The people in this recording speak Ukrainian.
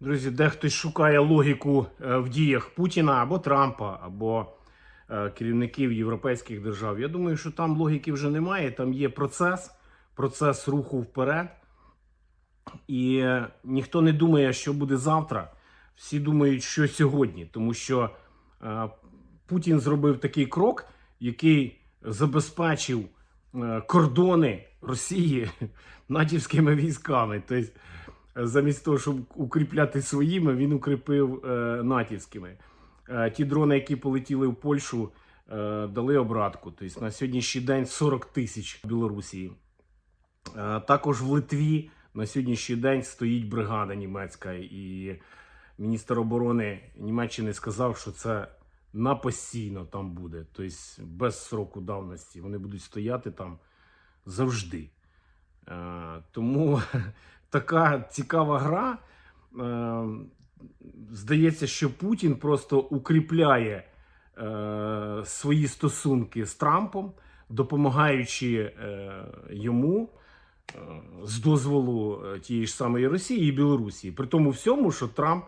Друзі, дехтось шукає логіку е, в діях Путіна або Трампа, або е, керівників європейських держав. Я думаю, що там логіки вже немає. Там є процес, процес руху вперед. І е, ніхто не думає, що буде завтра. Всі думають, що сьогодні, тому що Путін зробив такий крок, який забезпечив кордони Росії натівськими військами. Тобто, замість того, щоб укріпляти своїми, він укріпив е, натівськими. Е, ті дрони, які полетіли в Польщу, е, дали обратку. Тобто на сьогоднішній день 40 тисяч в Білорусі. Також в Литві на сьогоднішній день стоїть бригада німецька, і міністр оборони Німеччини сказав, що це на постійно там буде, тобто без сроку давності. Вони будуть стояти там завжди. Тому така цікава гра. Е, Здається, що Путін просто укріпляє е, свої стосунки з Трампом, допомагаючи е, йому з дозволу тієї ж самої Росії і Білорусі. При тому всьому, що Трамп